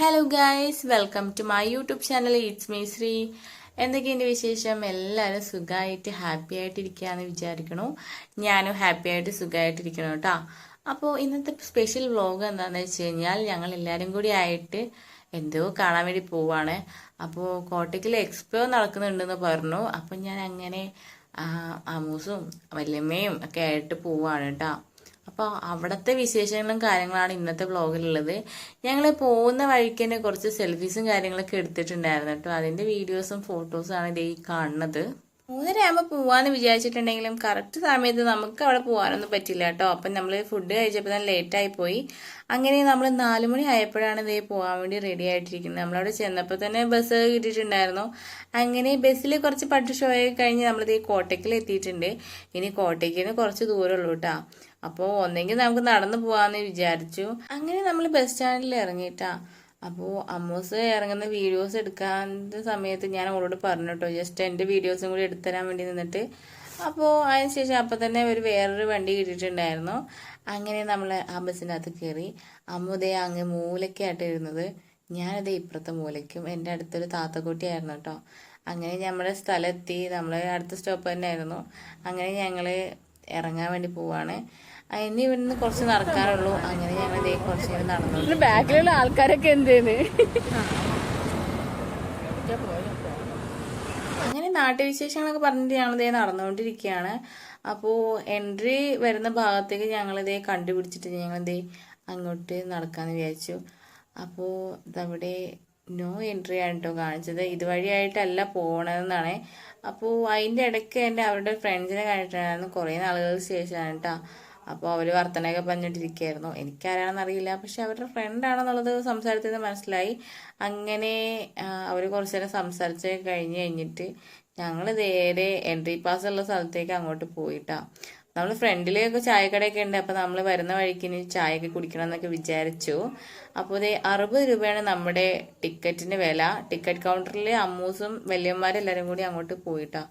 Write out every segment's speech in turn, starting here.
Hello guys welcome to my YouTube channel it's me Sree എന്തൊക്കെയുണ്ട് വിശേഷം? എല്ലാവരും സുഖമായിട്ട് ഹാപ്പി ആയിട്ട് ഇരിക്കുകയെന്ന് വിചാരിക്കണു. ഞാനും ഹാപ്പി ആയിട്ട് സുഖമായിട്ടിരിക്കണം കേട്ടോ അപ്പോൾ ഇന്നത്തെ സ്പെഷ്യൽ വ്ളോഗ് എന്താണെന്ന് വെച്ച് കഴിഞ്ഞാൽ ഞങ്ങൾ എല്ലാവരും കൂടി ആയിട്ട് എന്തോ കാണാൻ വേണ്ടി പോവാണ്. അപ്പോൾ കോട്ടയ്ക്കിൽ എക്സ്പോ നടക്കുന്നുണ്ടെന്ന് പറഞ്ഞു. അപ്പം ഞാൻ അങ്ങനെ അമൂസും വല്യമ്മയും ഒക്കെ ആയിട്ട് പോവാണ് കേട്ടോ അപ്പോൾ അവിടുത്തെ വിശേഷങ്ങളും കാര്യങ്ങളാണ് ഇന്നത്തെ വ്ളോഗിലുള്ളത് ഞങ്ങൾ പോകുന്ന വഴിക്ക് തന്നെ കുറച്ച് സെൽഫീസും കാര്യങ്ങളൊക്കെ എടുത്തിട്ടുണ്ടായിരുന്നു കേട്ടോ. അതിന്റെ വീഡിയോസും ഫോട്ടോസും ആണ് ഇതേ കാണുന്നത്. മൂന്നര ആകുമ്പോൾ പോവാന്ന് വിചാരിച്ചിട്ടുണ്ടെങ്കിലും കറക്റ്റ് സമയത്ത് നമുക്ക് അവിടെ പോകാനൊന്നും പറ്റില്ല കേട്ടോ. അപ്പം നമ്മൾ ഫുഡ് കഴിച്ചപ്പോൾ തന്നെ ലേറ്റായി പോയി. അങ്ങനെ നമ്മൾ നാല് മണി ആയപ്പോഴാണ് ഇതേ പോകാൻ വേണ്ടി റെഡി ആയിട്ടിരിക്കുന്നത്. നമ്മളവിടെ ചെന്നപ്പോൾ തന്നെ ബസ് കിട്ടിയിട്ടുണ്ടായിരുന്നു. അങ്ങനെ ബസ്സിൽ കുറച്ച് പട്ട് ഷോ ഒക്കെ കഴിഞ്ഞ് ഈ കോട്ടയ്ക്കിൽ എത്തിയിട്ടുണ്ട്. ഇനി കോട്ടയ്ക്കിന് കുറച്ച് ദൂരമുള്ളൂ കേട്ടോ. അപ്പോൾ ഒന്നെങ്കിൽ നമുക്ക് നടന്നു പോകാമെന്ന് വിചാരിച്ചു. അങ്ങനെ നമ്മൾ ബസ് സ്റ്റാൻഡിൽ ഇറങ്ങിയിട്ടാ. അപ്പോൾ അമ്മൂസ് ഇറങ്ങുന്ന വീഡിയോസ് എടുക്കാൻ സമയത്ത് ഞാൻ അവളോട് പറഞ്ഞു കേട്ടോ ജസ്റ്റ് എന്റെ വീഡിയോസും കൂടി എടുത്തുതരാൻ വേണ്ടി നിന്നിട്ട്. അപ്പോൾ അതിനുശേഷം അപ്പം തന്നെ ഒരു വേറൊരു വണ്ടി കിട്ടിയിട്ടുണ്ടായിരുന്നു. അങ്ങനെ നമ്മൾ ആ ബസ്സിന്റെ അകത്ത് കയറി അമ്മുദേ അങ്ങ് മൂലക്കായിട്ട് ഇരുന്നത് ഞാനത് ഇപ്പുറത്തെ മൂലയ്ക്കും എന്റെ അടുത്തൊരു താത്തക്കുട്ടിയായിരുന്നു കേട്ടോ അങ്ങനെ നമ്മുടെ സ്ഥലത്തി നമ്മൾ അടുത്ത സ്റ്റോപ്പ് തന്നെ ആയിരുന്നു അങ്ങനെ ഞങ്ങൾ ഇറങ്ങാൻ വേണ്ടി പോവാണ്. ഇനി ഇവിടുന്ന് കുറച്ച് നടക്കാറുള്ളൂ. അങ്ങനെ ഞങ്ങൾ ഇതേ കുറച്ച് നേരം നടന്നു ബാക്കിലുള്ള ആൾക്കാരൊക്കെ എന്തേന്ന്? അങ്ങനെ നാട്ടുവിശേഷങ്ങളൊക്കെ പറഞ്ഞിട്ട് ഞങ്ങളിതേ നടന്നുകൊണ്ടിരിക്കുകയാണ്. അപ്പോൾ എൻട്രി വരുന്ന ഭാഗത്തേക്ക് ഞങ്ങളിതേ കണ്ടുപിടിച്ചിട്ട് ഞങ്ങളിതേ അങ്ങോട്ട് നടക്കാമെന്ന് വിചാരിച്ചു. അപ്പോൾ ഇതവിടെ നോ എൻട്രി ആണ് കേട്ടോ കാണിച്ചത്. ഇതുവഴിയായിട്ടല്ല പോകണതെന്നാണ് അപ്പോൾ അതിന്റെ ഇടയ്ക്ക് എന്റെ അവരുടെ ഫ്രണ്ട്സിനെ കണ്ടിട്ടുണ്ടായിരുന്നു. കുറേ നാളുകൾക്ക് ശേഷമാണ് കേട്ടോ അപ്പോൾ അവർ വർത്തനയൊക്കെ പറഞ്ഞിട്ടിരിക്കുകയായിരുന്നു എനിക്കാരാണെന്നറിയില്ല പക്ഷെ അവരുടെ ഫ്രണ്ടാണെന്നുള്ളത് സംസാരത്തിൽ നിന്ന് മനസ്സിലായി. അങ്ങനെ അവർ കുറച്ച് നേരം സംസാരിച്ച് കഴിഞ്ഞ് കഴിഞ്ഞിട്ട് ഞങ്ങൾ നേരെ എൻട്രി പാസ് ഉള്ള സ്ഥലത്തേക്ക് അങ്ങോട്ട് പോയിട്ടാ. നമ്മൾ ഫ്രണ്ടിലൊക്കെ ചായക്കടയൊക്കെ ഉണ്ട്. അപ്പോൾ നമ്മൾ വരുന്ന വഴിക്ക് ഇനി ചായയൊക്കെ കുടിക്കണം എന്നൊക്കെ വിചാരിച്ചു. അപ്പോൾ ഇത് അറുപത് രൂപയാണ് നമ്മുടെ ടിക്കറ്റിന്റെ വില. ടിക്കറ്റ് കൗണ്ടറിൽ അമ്മൂസും വലിയന്മാരെല്ലാവരും കൂടി അങ്ങോട്ട് പോയിട്ടാ.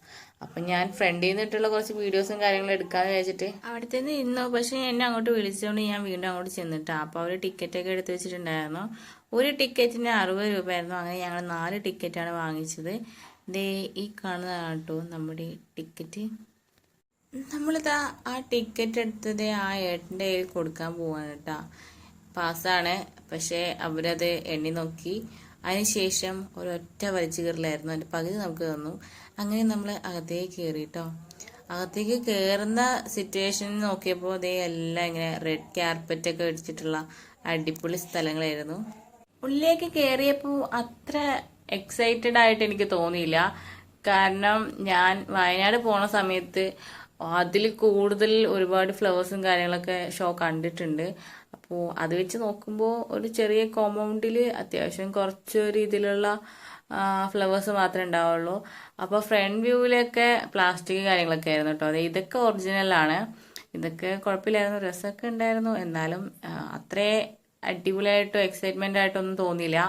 അപ്പം ഞാൻ ഫ്രണ്ടിൽ നിന്നിട്ടുള്ള കുറച്ച് വീഡിയോസും കാര്യങ്ങളും എടുക്കാന്ന് വെച്ചിട്ട് അവിടുത്തെ ഇന്നോ പക്ഷെ എന്നെ അങ്ങോട്ട് വിളിച്ചുകൊണ്ട് ഞാൻ വീണ്ടും അങ്ങോട്ട് ചെന്നിട്ടാ. അപ്പോൾ ടിക്കറ്റ് ഒക്കെ എടുത്ത് വെച്ചിട്ടുണ്ടായിരുന്നു. ഒരു ടിക്കറ്റിന് അറുപത് രൂപയായിരുന്നു. അങ്ങനെ ഞങ്ങൾ നാല് ടിക്കറ്റാണ് വാങ്ങിച്ചത്. ദേ ഈ കാണുന്നതാണ് കേട്ടോ നമ്മുടെ ടിക്കറ്റ് നമ്മളിതാ ആ ടിക്കറ്റ് എടുത്തത് ആ ഏട്ടന്റെ കയ്യിൽ കൊടുക്കാൻ പോവാണ് കേട്ടാ പാസ്സാണ് പക്ഷേ അവരത് എണ്ണി നോക്കി. അതിനുശേഷം ഒരൊറ്റ വലിച്ചു കയറിലായിരുന്നു അതിന്റെ പകുതി നമുക്ക് തന്നു. അങ്ങനെ നമ്മൾ അകത്തേക്ക് കയറി കേട്ടോ അകത്തേക്ക് കയറുന്ന സിറ്റുവേഷൻ നോക്കിയപ്പോൾ അതേ എല്ലാം ഇങ്ങനെ റെഡ് ക്യാർപ്പറ്റ് ഒക്കെ വെച്ചിട്ടുള്ള അടിപൊളി സ്ഥലങ്ങളായിരുന്നു. ഉള്ളിലേക്ക് കയറിയപ്പോൾ അത്ര എക്സൈറ്റഡ് ആയിട്ട് എനിക്ക് തോന്നിയില്ല. കാരണം ഞാൻ വയനാട് പോണ സമയത്ത് അതിൽ കൂടുതൽ ഒരുപാട് ഫ്ലവേഴ്സും കാര്യങ്ങളൊക്കെ ഷോ കണ്ടിട്ടുണ്ട്. അപ്പോൾ അത് വെച്ച് നോക്കുമ്പോൾ ഒരു ചെറിയ കോമ്പൗണ്ടിൽ അത്യാവശ്യം കുറച്ച് രീതിയിലുള്ള ഫ്ലവേഴ്സ് മാത്രമേ ഉണ്ടാവുള്ളൂ. അപ്പോൾ ഫ്രണ്ട് വ്യൂവിലൊക്കെ പ്ലാസ്റ്റിക് കാര്യങ്ങളൊക്കെ ആയിരുന്നു കേട്ടോ അതെ ഇതൊക്കെ ഒറിജിനലാണ് ഇതൊക്കെ കുഴപ്പമില്ലായിരുന്നു രസമൊക്കെ ഉണ്ടായിരുന്നു. എന്നാലും അത്രേ അടിപൊളിയായിട്ടോ എക്സൈറ്റ്മെന്റ് ആയിട്ടൊന്നും തോന്നിയില്ല.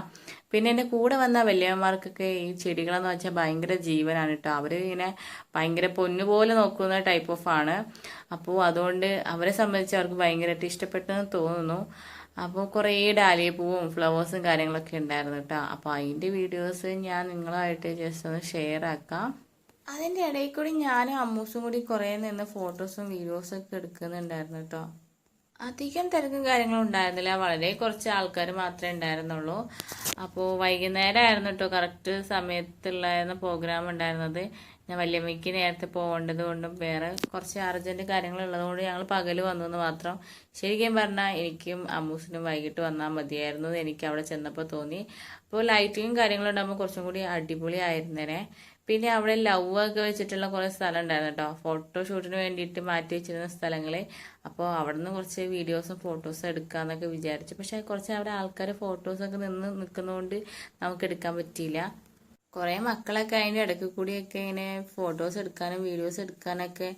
പിന്നെ എന്റെ കൂടെ വന്ന വലിയമ്മമാർക്കൊക്കെ ഈ ചെടികളെന്ന് വെച്ചാൽ ഭയങ്കര ജീവനാണ് കേട്ടോ അവർ ഇങ്ങനെ ഭയങ്കര പൊന്നുപോലെ നോക്കുന്ന ടൈപ്പ് ഓഫ് ആണ്. അപ്പോൾ അതുകൊണ്ട് അവരെ സംബന്ധിച്ച് അവർക്ക് ഭയങ്കരമായിട്ട് ഇഷ്ടപ്പെട്ടെന്ന് തോന്നുന്നു. അപ്പോൾ കുറേ ഡാലിയ പൂവും ഫ്ലവേഴ്സും കാര്യങ്ങളൊക്കെ ഉണ്ടായിരുന്നു കേട്ടോ അപ്പോൾ അതിന്റെ വീഡിയോസ് ഞാൻ നിങ്ങളായിട്ട് ജസ്റ്റ് ഒന്ന് ഷെയർ ആക്കാം. അതിന്റെ ഇടയിൽ കൂടി ഞാനും അമ്മൂസും കൂടി കുറേ നിന്ന് ഫോട്ടോസും വീഡിയോസും ഒക്കെ എടുക്കുന്നുണ്ടായിരുന്നു കേട്ടോ അധികം തിരക്കും കാര്യങ്ങളും ഉണ്ടായിരുന്നില്ല. വളരെ കുറച്ച് ആൾക്കാർ മാത്രമേ ഉണ്ടായിരുന്നുള്ളൂ. അപ്പോൾ വൈകുന്നേരം ആയിരുന്നു കേട്ടോ കറക്റ്റ് സമയത്തുള്ളായിരുന്ന പ്രോഗ്രാം ഉണ്ടായിരുന്നത്. ഞാൻ വല്യമ്മയ്ക്ക് നേരത്തെ പോകേണ്ടത് കൊണ്ടും വേറെ കുറച്ച് അർജന്റ് കാര്യങ്ങളുള്ളതുകൊണ്ട് ഞങ്ങൾ പകൽ വന്നു എന്ന് മാത്രം ശരിക്കും പറഞ്ഞാൽ എനിക്കും അമ്മൂസിനും വൈകിട്ട് വന്നാൽ മതിയായിരുന്നു എനിക്ക് അവിടെ ചെന്നപ്പോൾ തോന്നി. അപ്പോൾ ലൈറ്റിങ്ങും കാര്യങ്ങളും ഉണ്ടാകുമ്പോൾ കുറച്ചും കൂടി അടിപൊളി ആയിരുന്നേനെ. പിന്നെ അവിടെ ലവ് ഒക്കെ വെച്ചിട്ടുള്ള കുറേ സ്ഥലം ഉണ്ടായിരുന്നു കേട്ടോ ഫോട്ടോഷൂട്ടിന് വേണ്ടിയിട്ട് മാറ്റി വെച്ചിരുന്ന സ്ഥലങ്ങളെ. അപ്പോൾ അവിടെ നിന്ന് കുറച്ച് വീഡിയോസും ഫോട്ടോസും എടുക്കാമെന്നൊക്കെ വിചാരിച്ചു. പക്ഷേ കുറച്ച് അവിടെ ആൾക്കാർ ഫോട്ടോസൊക്കെ നിന്ന് നിൽക്കുന്നതുകൊണ്ട് നമുക്ക് എടുക്കാൻ പറ്റിയില്ല. കുറേ മക്കളൊക്കെ അതിന്റെ ഇടയ്ക്ക് കൂടിയൊക്കെ ഇങ്ങനെ ഫോട്ടോസ് എടുക്കാനും വീഡിയോസ് എടുക്കാനൊക്കെ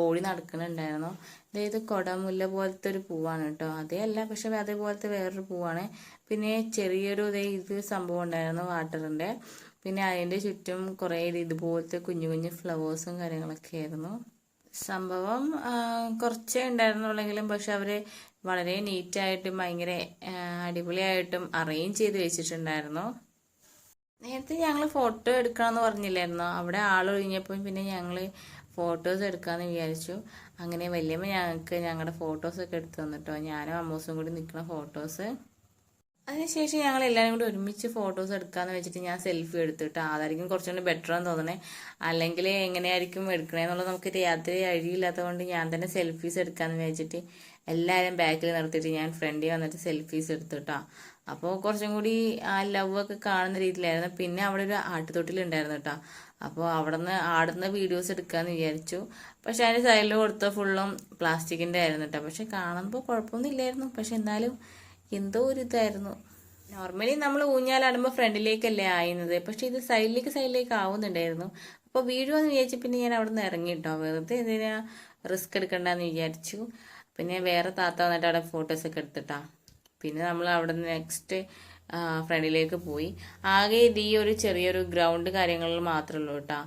ഓടി നടക്കുന്നുണ്ടായിരുന്നു. അതായത് കൊടമുല്ല പോലത്തെ ഒരു പൂവാണ് കേട്ടോ. അതേ അല്ല പക്ഷെ അതേപോലത്തെ വേറൊരു പൂവാണ്. പിന്നെ ചെറിയൊരു ഇതേ ഇത് സംഭവം ഉണ്ടായിരുന്നു വാട്ടറിന്റെ പിന്നെ അതിന്റെ ചുറ്റും കുറേ ഇത് ഇതുപോലത്തെ കുഞ്ഞു കുഞ്ഞു ഫ്ലവേഴ്സും കാര്യങ്ങളൊക്കെ ആയിരുന്നു. സംഭവം കുറച്ചേ ഉണ്ടായിരുന്നുള്ളെങ്കിലും പക്ഷെ അവർ വളരെ നീറ്റായിട്ടും ഭയങ്കര അടിപൊളിയായിട്ടും അറേഞ്ച് ചെയ്ത് വെച്ചിട്ടുണ്ടായിരുന്നു. നേരത്തെ ഞങ്ങൾ ഫോട്ടോ എടുക്കണമെന്ന് പറഞ്ഞില്ലായിരുന്നോ? അവിടെ ആളൊഴിഞ്ഞപ്പോൾ പിന്നെ ഞങ്ങൾ ഫോട്ടോസ് എടുക്കാമെന്ന് വിചാരിച്ചു. അങ്ങനെ വലിയമ്മ ഞങ്ങൾക്ക് ഞങ്ങളുടെ ഫോട്ടോസൊക്കെ എടുത്തു തന്നിട്ടോ? ഞാനും അമ്മൂസും കൂടി നിൽക്കുന്ന ഫോട്ടോസ് അതിനുശേഷം ഞങ്ങൾ എല്ലാവരും കൂടി ഒരുമിച്ച് ഫോട്ടോസ് എടുക്കാന്ന് വെച്ചിട്ട് ഞാൻ സെൽഫി എടുത്തിട്ട് അതായിരിക്കും കുറച്ചുകൂടി ബെറ്റർ എന്ന് തോന്നണേ. അല്ലെങ്കിൽ എങ്ങനെയായിരിക്കും എടുക്കണേന്നുള്ളത് നമുക്ക് യാതൊരു കഴിയില്ലാത്തതുകൊണ്ട് ഞാൻ തന്നെ സെൽഫീസ് എടുക്കാന്ന് വെച്ചിട്ട് എല്ലാവരും ബാക്കിൽ നിർത്തിയിട്ട് ഞാൻ ഫ്രണ്ടിൽ വന്നിട്ട് സെൽഫീസ് എടുത്തിട്ടാ. അപ്പോൾ കുറച്ചും കൂടി ആ ലവ് ഒക്കെ കാണുന്ന രീതിയിലായിരുന്നു. പിന്നെ അവിടെ ഒരു ആട്ടുതൊട്ടിലുണ്ടായിരുന്നു കേട്ടോ അപ്പോൾ അവിടെ നിന്ന് ആടുന്ന വീഡിയോസ് എടുക്കാന്ന് വിചാരിച്ചു. പക്ഷെ അതിന്റെ സൈഡിൽ കൊടുത്ത ഫുള്ളും പ്ലാസ്റ്റിക്കിന്റെ ആയിരുന്നു കേട്ടോ പക്ഷെ കാണുമ്പോൾ കുഴപ്പമൊന്നും ഇല്ലായിരുന്നു. പക്ഷെ എന്നാലും എന്തോ ഒരു ഇതായിരുന്നു. നോർമലി നമ്മൾ ഊഞ്ഞാലാടുമ്പോൾ ഫ്രണ്ടിലേക്കല്ലേ ആയിരുന്നത് പക്ഷെ ഇത് സൈഡിലേക്ക് സൈഡിലേക്ക് ആവുന്നുണ്ടായിരുന്നു. അപ്പോൾ വീഴുമെന്ന് വിചാരിച്ചു പിന്നെ ഞാൻ അവിടെ നിന്ന് ഇറങ്ങി കേട്ടോ വെറുതെ എന്തിനാ റിസ്ക് എടുക്കണ്ടെന്ന് വിചാരിച്ചു. പിന്നെ വേറെ താത്ത വന്നിട്ട് അവിടെ ഫോട്ടോസൊക്കെ എടുത്തിട്ടാ. പിന്നെ നമ്മൾ അവിടെ നിന്ന് നെക്സ്റ്റ് ഫ്രണ്ടിലേക്ക് പോയി. ആകെ ഇത് ഈ ഒരു ചെറിയൊരു ഗ്രൗണ്ട് കാര്യങ്ങളിൽ മാത്രമേ ഉള്ളൂ കേട്ടോ.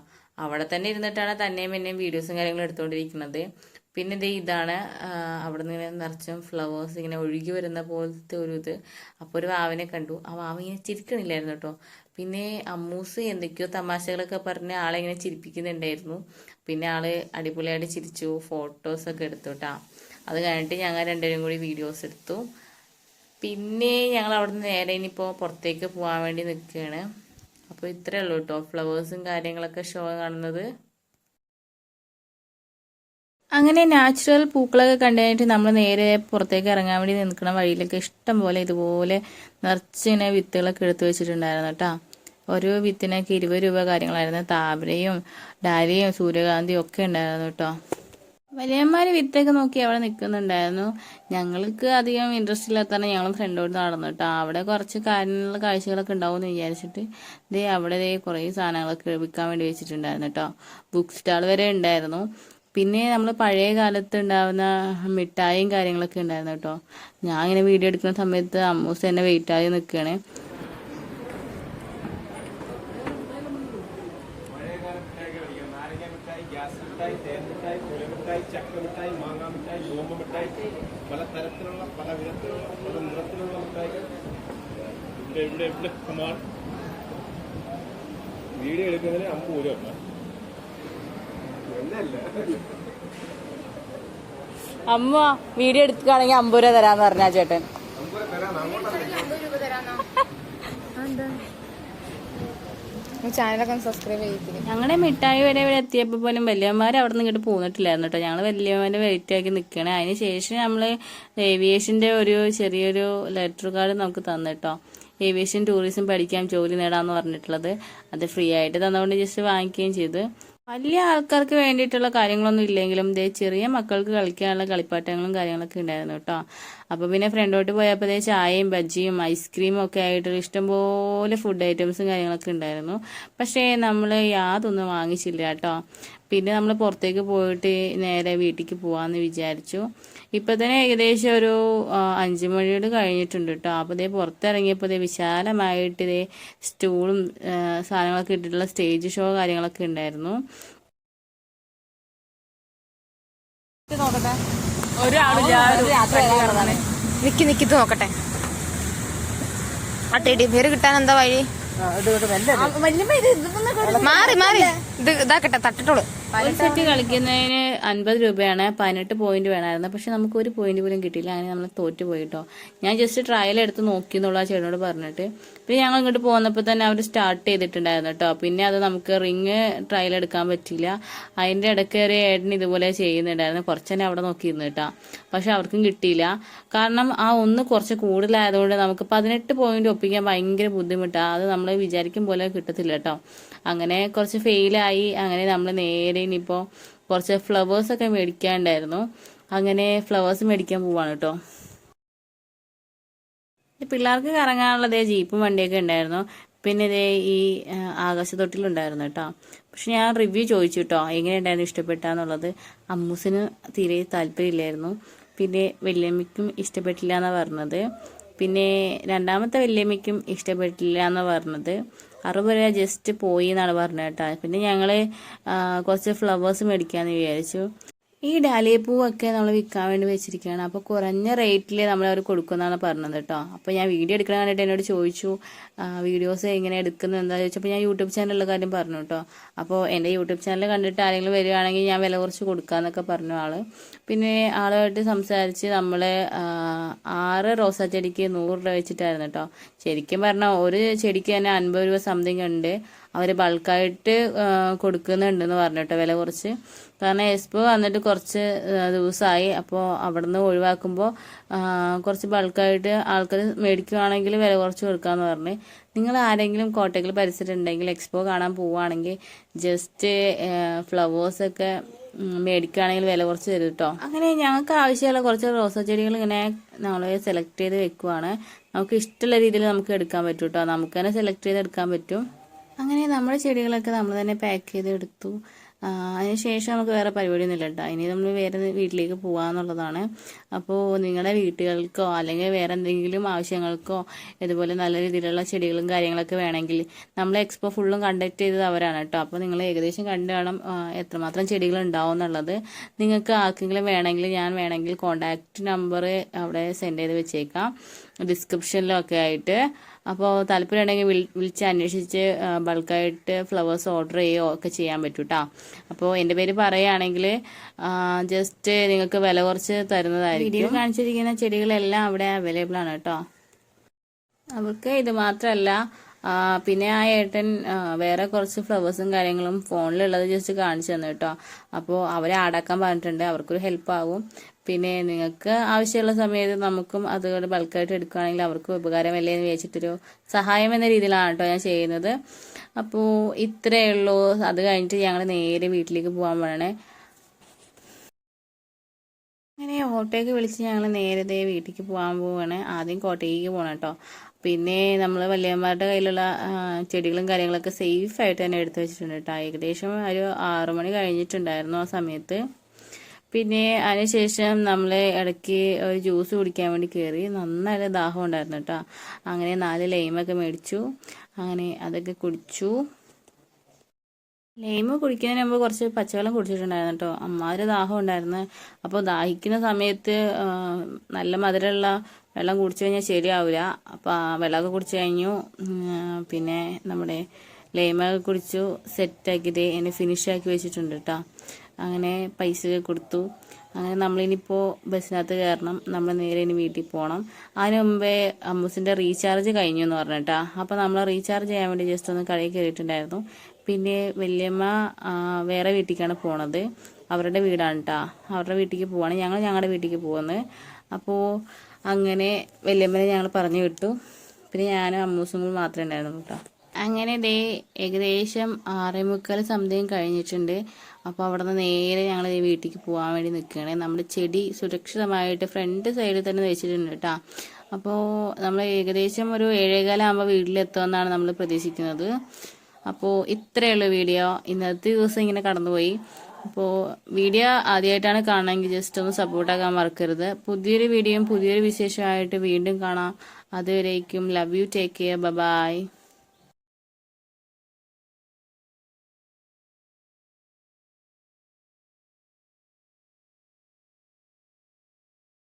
അവിടെ തന്നെ ഇരുന്നിട്ടാണ് തന്നെയും എന്നെയും വീഡിയോസും കാര്യങ്ങളും എടുത്തുകൊണ്ടിരിക്കുന്നത് പിന്നെ ദേ ഇതാണ് അവിടെ നിന്ന് ഇങ്ങനെ നിറച്ചും ഫ്ലവേഴ്സ് ഇങ്ങനെ ഒഴുകി വരുന്ന പോലത്തെ ഒരു ഇത്. അപ്പോൾ ഒരു വാവിനെ കണ്ടു. ആ വാവ് ഇങ്ങനെ ചിരിക്കണില്ലായിരുന്നു കേട്ടോ. പിന്നെ അമ്മൂസ് എന്തൊക്കെയോ തമാശകളൊക്കെ പറഞ്ഞ് ആളെ ഇങ്ങനെ ചിരിപ്പിക്കുന്നുണ്ടായിരുന്നു. പിന്നെ ആൾ അടിപൊളിയായിട്ട് ചിരിച്ചു ഫോട്ടോസൊക്കെ എടുത്തു കേട്ടോ അത് കഴിഞ്ഞിട്ട് ഞങ്ങൾ രണ്ടുപേരും കൂടി വീഡിയോസ് എടുത്തു. പിന്നെ ഞങ്ങൾ അവിടെ നിന്ന് നേരെ ഇനിയിപ്പോൾ പുറത്തേക്ക് പോകാൻ വേണ്ടി നിൽക്കുകയാണ്. അപ്പോൾ ഇത്രയേ ഉള്ളൂ കേട്ടോ ഫ്ലവേഴ്സും കാര്യങ്ങളൊക്കെ ഷോ കാണുന്നത്. അങ്ങനെ നാച്ചുറൽ പൂക്കളൊക്കെ കണ്ടുകഴിഞ്ഞിട്ട് നമ്മൾ നേരെ പുറത്തേക്ക് ഇറങ്ങാൻ വേണ്ടി നിൽക്കുന്ന വഴിയിലൊക്കെ ഇഷ്ടം പോലെ ഇതുപോലെ നിറച്ചിങ്ങനെ വിത്തുകളൊക്കെ എടുത്തു വെച്ചിട്ടുണ്ടായിരുന്നു കേട്ടോ. ഓരോ വിത്തിനൊക്കെ ഇരുപത് രൂപ കാര്യങ്ങളായിരുന്നു. താമരയും ഡാലിയും സൂര്യകാന്തിയും ഒക്കെ ഉണ്ടായിരുന്നു കേട്ടോ. വലിയമാര് വിത്തൊക്കെ നോക്കി അവിടെ നിൽക്കുന്നുണ്ടായിരുന്നു. ഞങ്ങൾക്ക് അധികം ഇൻട്രസ്റ്റ് ഇല്ലാത്തതാണ് ഞങ്ങൾ ഫ്രണ്ടോട് നടന്നു കേട്ടോ. അവിടെ കുറച്ച് കാര്യങ്ങളുള്ള കാഴ്ചകളൊക്കെ ഉണ്ടാവും എന്ന് വിചാരിച്ചിട്ട് ദേ അവിടെ ദേ കുറേ സാധനങ്ങളൊക്കെ വിൽക്കാൻ വേണ്ടി വെച്ചിട്ടുണ്ടായിരുന്നു കേട്ടോ. ബുക്ക് സ്റ്റാൾ വരെ ഉണ്ടായിരുന്നു. പിന്നെ നമ്മൾ പഴയ കാലത്ത് ഉണ്ടാവുന്ന മിഠായും കാര്യങ്ങളൊക്കെ ഉണ്ടായിരുന്നു കേട്ടോ. ഞാൻ ഇങ്ങനെ വീഡിയോ എടുക്കുന്ന സമയത്ത് അമ്മൂസ് എന്നെ വെയിറ്റ് ആയി നിൽക്കുകയാണ് മിഠായി പല വിധത്തിലുള്ള പല നിറത്തിലുള്ള മിഠായികൾ വീഡിയോ എടുക്കുന്നതിന്. എന്നല്ല അമ്മ വീഡിയോ എടുക്കുകയാണെങ്കിൽ അമ്പത് രൂപ തരാന്ന് പറഞ്ഞാ ചേട്ടൻ. ചാനലൊക്കെ സബ്സ്ക്രൈബ് ചെയ്തിരിക്കും ഞങ്ങളുടെ മിഠായി വരെ ഇവിടെ എത്തിയപ്പോൾ പോലും വലിയമാര് അവിടെ നിന്ന് ഇങ്ങോട്ട് പോന്നിട്ടില്ലായിരുന്നു കേട്ടോ. ഞങ്ങൾ വലിയമാരെ വെയിറ്റ് ആക്കി നിൽക്കണേ അതിന് ശേഷം നമ്മൾ ഏവിയേഷന്റെ ഒരു ചെറിയൊരു ലെറ്റർ കാർഡ് നമുക്ക് തന്നിട്ടോ ഏവിയേഷൻ ടൂറിസം പഠിക്കാം ജോലി നേടാന്ന് പറഞ്ഞിട്ടുള്ളത്. അത് ഫ്രീ ആയിട്ട് തന്നുകൊണ്ട് ജസ്റ്റ് വാങ്ങിക്കുകയും ചെയ്തു. വലിയ ആൾക്കാർക്ക് വേണ്ടിയിട്ടുള്ള കാര്യങ്ങളൊന്നും ഇല്ലെങ്കിലും ദേ ചെറിയ മക്കൾക്ക് കളിക്കാനുള്ള കളിപ്പാട്ടങ്ങളും കാര്യങ്ങളൊക്കെ ഉണ്ടായിരുന്നു കേട്ടോ. അപ്പോൾ പിന്നെ ഫ്രണ്ടോട്ട് പോയപ്പോൾ ദേ ചായയും ബജ്ജിയും ഐസ്ക്രീമും ഒക്കെ ആയിട്ട് ഇഷ്ടംപോലെ ഫുഡ് ഐറ്റംസും കാര്യങ്ങളൊക്കെ ഉണ്ടായിരുന്നു. പക്ഷേ നമ്മൾ യാതൊന്നും വാങ്ങിച്ചില്ല കേട്ടോ. പിന്നെ നമ്മൾ പുറത്തേക്ക് പോയിട്ട് നേരെ വീട്ടിലേക്ക് പോകാമെന്ന് വിചാരിച്ചു. ഇപ്പം തന്നെ ഏകദേശം ഒരു അഞ്ചു മണിയോട് കഴിഞ്ഞിട്ടുണ്ട് കേട്ടോ അപ്പോൾ ഇതേ പുറത്തിറങ്ങിയപ്പോൾ ഇതേ വിശാലമായിട്ട് ഇതേ സ്റ്റൂളും സാധനങ്ങളൊക്കെ ഇട്ടിട്ടുള്ള സ്റ്റേജ് ഷോ കാര്യങ്ങളൊക്കെ ഉണ്ടായിരുന്നു. നിക്കി നിക്കിത്ത് നോക്കട്ടെ. ആ ടെഡി ബിയർ കിട്ടാൻ എന്താ വഴി? മാറി മാറി. ഇത് ഇതാക്കട്ടെ തട്ടിട്ടോളൂ. സെറ്റ് കളിക്കുന്നതിന് അൻപത് രൂപയാണ് പതിനെട്ട് പോയിന്റ് വേണമായിരുന്നു. പക്ഷെ നമുക്ക് ഒരു പോയിന്റ് പോലും കിട്ടിയില്ല അങ്ങനെ നമ്മൾ തോറ്റു പോയിട്ടോ. ഞാൻ ജസ്റ്റ് ട്രയൽ എടുത്ത് നോക്കി എന്നുള്ള ചേട്ടനോട് പറഞ്ഞിട്ട്. പിന്നെ ഞങ്ങൾ ഇങ്ങോട്ട് പോകുന്നപ്പോൾ തന്നെ അവർ സ്റ്റാർട്ട് ചെയ്തിട്ടുണ്ടായിരുന്നു കേട്ടോ പിന്നെ അത് നമുക്ക് റിങ് ട്രയൽ എടുക്കാൻ പറ്റില്ല അതിന്റെ ഇടയ്ക്ക് ഒരു ഏട്ടൻ ഇതുപോലെ ചെയ്യുന്നുണ്ടായിരുന്നു. കുറച്ച് തന്നെ അവിടെ നോക്കിയിരുന്നു കേട്ടോ പക്ഷെ അവർക്കും കിട്ടിയില്ല. കാരണം ആ ഒന്ന് കുറച്ച് കൂടുതലായതുകൊണ്ട് നമുക്ക് പതിനെട്ട് പോയിന്റ് ഒപ്പിക്കാൻ ഭയങ്കര ബുദ്ധിമുട്ടാണ് അത് നമ്മൾ വിചാരിക്കും പോലെ കിട്ടത്തില്ല കേട്ടോ അങ്ങനെ കുറച്ച് ഫെയിലായി അങ്ങനെ നമ്മൾ നേരെ ഇനിയിപ്പോൾ കുറച്ച് ഫ്ലവേഴ്സൊക്കെ മേടിക്കാനുണ്ടായിരുന്നു അങ്ങനെ ഫ്ലവേഴ്സ് മേടിക്കാൻ പോവാണ് കേട്ടോ പിള്ളേർക്ക് കറങ്ങാനുള്ളത് ജീപ്പും വണ്ടിയൊക്കെ ഉണ്ടായിരുന്നു. പിന്നെ ഇതേ ഈ ആകാശ ആകാശത്തൊട്ടിലുണ്ടായിരുന്നു കേട്ടോ പക്ഷെ ഞാൻ റിവ്യൂ ചോദിച്ചു കേട്ടോ എങ്ങനെയുണ്ടായിരുന്നു ഇഷ്ടപ്പെട്ടാന്നുള്ളത്. അമ്മൂസിന് തീരെ താല്പര്യമില്ലായിരുന്നു. പിന്നെ വല്യമ്മയ്ക്കും ഇഷ്ടപ്പെട്ടില്ല എന്നാണ് പറഞ്ഞത്. പിന്നെ രണ്ടാമത്തെ വല്യമ്മയ്ക്കും ഇഷ്ടപ്പെട്ടില്ല എന്നാണ് പറഞ്ഞത്. അറുപത് രൂപ ജസ്റ്റ് പോയി എന്നാണ് പറഞ്ഞത് കേട്ടോ. പിന്നെ ഞങ്ങൾ കുറച്ച് ഫ്ലവേഴ്സ് മേടിക്കാമെന്ന് വിചാരിച്ചു. ഈ ഡാലിയ പൂവൊക്കെ നമ്മൾ വിൽക്കാൻ വേണ്ടി വെച്ചിരിക്കുകയാണ്. അപ്പോൾ കുറഞ്ഞ റേറ്റിൽ നമ്മൾ അവർ കൊടുക്കുന്നതാണ് പറഞ്ഞത് കേട്ടോ. അപ്പോൾ ഞാൻ വീഡിയോ എടുക്കണ കണ്ടിട്ട് എന്നോട് ചോദിച്ചു വീഡിയോസ് എങ്ങനെ എടുക്കുന്നത് എന്താ? ചോദിച്ചപ്പോൾ ഞാൻ യൂട്യൂബ് ചാനലുള്ള കാര്യം പറഞ്ഞു കേട്ടോ. അപ്പോൾ എന്റെ യൂട്യൂബ് ചാനൽ കണ്ടിട്ട് ആരെങ്കിലും വരികയാണെങ്കിൽ ഞാൻ വില കുറച്ച് കൊടുക്കാമെന്നൊക്കെ പറഞ്ഞു ആൾ. പിന്നെ ആളുമായിട്ട് സംസാരിച്ച് നമ്മൾ ആറ് റോസാ ചെടിക്ക് നൂറ് രൂപ വെച്ചിട്ടായിരുന്നു കേട്ടോ. ശരിക്കും പറഞ്ഞാൽ ഒരു ചെടിക്ക് തന്നെ അൻപത് രൂപ സംതിങ് ഉണ്ട്. അവർ ബൾക്കായിട്ട് കൊടുക്കുന്നുണ്ടെന്ന് പറഞ്ഞു കേട്ടോ വില കുറച്ച്. കാരണം എക്സ്പോ വന്നിട്ട് കുറച്ച് ദിവസമായി അപ്പോൾ അവിടുന്ന് ഒഴിവാക്കുമ്പോൾ കുറച്ച് ബൾക്കായിട്ട് ആൾക്കാർ മേടിക്കുകയാണെങ്കിൽ വില കുറച്ച് കൊടുക്കാമെന്ന് പറഞ്ഞ്. നിങ്ങൾ ആരെങ്കിലും കോട്ടയ്ക്കൽ പരിസരമുണ്ടെങ്കിൽ എക്സ്പോ കാണാൻ പോവുകയാണെങ്കിൽ ജസ്റ്റ് ഫ്ലവേഴ്സൊക്കെ മേടിക്കുകയാണെങ്കിൽ വില കുറച്ച് തരും കേട്ടോ അങ്ങനെ ഞങ്ങൾക്ക് ആവശ്യമുള്ള കുറച്ച് റോസാ ചെടികൾ ഇങ്ങനെ നമ്മൾ സെലക്ട് ചെയ്ത് വെക്കുവാണ്. നമുക്ക് ഇഷ്ടമുള്ള രീതിയിൽ നമുക്ക് എടുക്കാൻ പറ്റും കേട്ടോ നമുക്ക് തന്നെ സെലക്ട് ചെയ്ത് എടുക്കാൻ പറ്റും. അങ്ങനെ നമ്മുടെ ചെടികളൊക്കെ നമ്മൾ തന്നെ പാക്ക് ചെയ്ത് എടുത്തു അതിനുശേഷം നമുക്ക് വേറെ പരിപാടിയൊന്നുമില്ല കേട്ടോ ഇനി നമ്മൾ വേറെ വീട്ടിലേക്ക് പോകാന്നുള്ളതാണ് അപ്പോൾ നിങ്ങളുടെ വീട്ടുകൾക്കോ അല്ലെങ്കിൽ വേറെ എന്തെങ്കിലും ആവശ്യങ്ങൾക്കോ ഇതുപോലെ നല്ല രീതിയിലുള്ള ചെടികളും കാര്യങ്ങളൊക്കെ വേണമെങ്കിൽ നമ്മൾ എക്സ്പോ ഫുള്ളും കണ്ടക്ട് ചെയ്തത് അവരാണ് കേട്ടോ അപ്പോൾ നിങ്ങൾ ഏകദേശം കണ്ടു വേണം എത്രമാത്രം ചെടികൾ ഉണ്ടാവും എന്നുള്ളത്. നിങ്ങൾക്ക് ആർക്കെങ്കിലും വേണമെങ്കിൽ ഞാൻ വേണമെങ്കിൽ കോണ്ടാക്ട് നമ്പർ അവിടെ സെൻഡ് ചെയ്ത് വെച്ചേക്കാം. ഡിസ്ക്രിപ്ഷനിലൊക്കെ ആയിട്ട്. അപ്പോൾ താല്പര്യം ഉണ്ടെങ്കിൽ വിളി വിളിച്ച് അന്വേഷിച്ച് ബൾക്കായിട്ട് ഫ്ലവേഴ്സ് ഓർഡർ ചെയ്യുകയോ ഒക്കെ ചെയ്യാൻ പറ്റും കേട്ടോ അപ്പോൾ എന്റെ പേര് പറയുകയാണെങ്കിൽ ജസ്റ്റ് നിങ്ങൾക്ക് വില കുറച്ച് തരുന്നതായിരിക്കും. വീഡിയോ കാണിച്ചിരിക്കുന്ന ചെടികളെല്ലാം അവിടെ അവൈലബിൾ ആണ് കേട്ടോ. അവർക്ക് ഇത് മാത്രമല്ല പിന്നെ ആ ഏട്ടൻ വേറെ കുറച്ച് ഫ്ലവേഴ്സും കാര്യങ്ങളും ഫോണിലുള്ളത് ജസ്റ്റ് കാണിച്ചു തന്നു കേട്ടോ. അപ്പോൾ അവരെ ആടാക്കാൻ പറഞ്ഞിട്ടുണ്ട്. അവർക്കൊരു ഹെൽപ്പ് ആവും. പിന്നെ നിങ്ങൾക്ക് ആവശ്യമുള്ള സമയത്ത് നമുക്കും അതുകൊണ്ട് ബൾക്കായിട്ട് എടുക്കുകയാണെങ്കിൽ അവർക്കും ഉപകാരമല്ലേ എന്ന് വിചാരിച്ചിട്ടൊരു സഹായം എന്ന രീതിയിലാണ് കേട്ടോ ഞാൻ ചെയ്യുന്നത്. അപ്പോൾ ഇത്രയേ ഉള്ളൂ. അത് കഴിഞ്ഞിട്ട് ഞങ്ങൾ നേരെ വീട്ടിലേക്ക് പോകാൻ വേണേ അങ്ങനെ ഓട്ടോയ്ക്ക് വിളിച്ച് ഞങ്ങൾ നേരത്തെ വീട്ടിലേക്ക് പോകാൻ പോവുകയാണ് ആദ്യം കോട്ടയ്ക്ക് പോകണം കേട്ടോ പിന്നെ നമ്മൾ വല്യമ്മമാരുടെ കയ്യിലുള്ള ചെടികളും കാര്യങ്ങളൊക്കെ സേഫ് ആയിട്ട് തന്നെ എടുത്തു വെച്ചിട്ടുണ്ട് കേട്ടോ ഏകദേശം ഒരു ആറു മണി കഴിഞ്ഞിട്ടുണ്ടായിരുന്നു ആ സമയത്ത്. പിന്നെ അതിനുശേഷം നമ്മൾ ഇടയ്ക്ക് ഒരു ജ്യൂസ് കുടിക്കാൻ വേണ്ടി കയറി നന്നായിട്ട് ദാഹം ഉണ്ടായിരുന്നു കേട്ടോ അങ്ങനെ നാല് ലൈമൊക്കെ മേടിച്ചു. അങ്ങനെ അതൊക്കെ കുടിച്ചു. ലൈമ് കുടിക്കുന്നതിന് മുമ്പ് കുറച്ച് പച്ചവെള്ളം കുടിച്ചിട്ടുണ്ടായിരുന്നു കേട്ടോ. അമ്മാതിരി ദാഹം ഉണ്ടായിരുന്നു. അപ്പോൾ ദാഹിക്കുന്ന സമയത്ത് നല്ല മധുരമുള്ള വെള്ളം കുടിച്ചു കഴിഞ്ഞാൽ ശരിയാവില്ല അപ്പോൾ വെള്ളമൊക്കെ കുടിച്ചു കഴിഞ്ഞു. പിന്നെ നമ്മുടെ ലൈമൊക്കെ കുടിച്ചു സെറ്റാക്കിയത് എന്നെ ഫിനിഷാക്കി വെച്ചിട്ടുണ്ട് കേട്ടോ. അങ്ങനെ പൈസ കൊടുത്തു. അങ്ങനെ നമ്മളിനിപ്പോൾ ബസ്സിനകത്ത് കയറണം. നമ്മൾ നേരെ ഇനി വീട്ടിൽ പോകണം അതിന് മുമ്പേ അമ്മൂസിന്റെ റീചാർജ് കഴിഞ്ഞു എന്ന് പറഞ്ഞിട്ടാ അപ്പോൾ നമ്മൾ റീചാർജ് ചെയ്യാൻ വേണ്ടി ജസ്റ്റ് ഒന്ന് കടയിൽ കയറിയിട്ടുണ്ടായിരുന്നു. പിന്നെ വല്യമ്മ വേറെ വീട്ടിലേക്കാണ് പോണത്. അവരുടെ വീടാണ് കേട്ടോ അവരുടെ വീട്ടിലേക്ക് പോവാണ്. ഞങ്ങൾ ഞങ്ങളുടെ വീട്ടിലേക്ക് പോകുന്നത് അപ്പോൾ അങ്ങനെ വല്യമ്മനെ ഞങ്ങൾ പറഞ്ഞു വിട്ടു. പിന്നെ ഞാനും അമ്മൂസും കൂടി മാത്രമേ ഉണ്ടായിരുന്നു കേട്ടോ അങ്ങനെ ദേ ഏകദേശം ആറേ മുക്കാൽ സമയം കഴിഞ്ഞിട്ടുണ്ട്. അപ്പോൾ അവിടെ നിന്ന് നേരെ ഞങ്ങൾ വീട്ടിലേക്ക് പോകാൻ വേണ്ടി നിൽക്കുകയാണ് നമ്മുടെ ചെടി സുരക്ഷിതമായിട്ട് ഫ്രണ്ട് സൈഡിൽ തന്നെ വെച്ചിട്ടുണ്ട് കേട്ടോ അപ്പോൾ നമ്മൾ ഏകദേശം ഒരു ഏഴേകാലാകുമ്പോൾ വീട്ടിലെത്തുമെന്നാണ് നമ്മൾ പ്രതീക്ഷിക്കുന്നത്. അപ്പോൾ ഉള്ളൂ വീഡിയോ. ഇന്നത്തെ ദിവസം ഇങ്ങനെ കടന്നുപോയി. അപ്പോൾ വീഡിയോ ആദ്യമായിട്ടാണ് കാണണമെങ്കിൽ ജസ്റ്റ് ഒന്ന് സപ്പോർട്ടാക്കാൻ മറക്കരുത്. പുതിയൊരു വീഡിയോയും പുതിയൊരു വിശേഷമായിട്ട് വീണ്ടും കാണാം. അതുവരേക്കും love you take care bye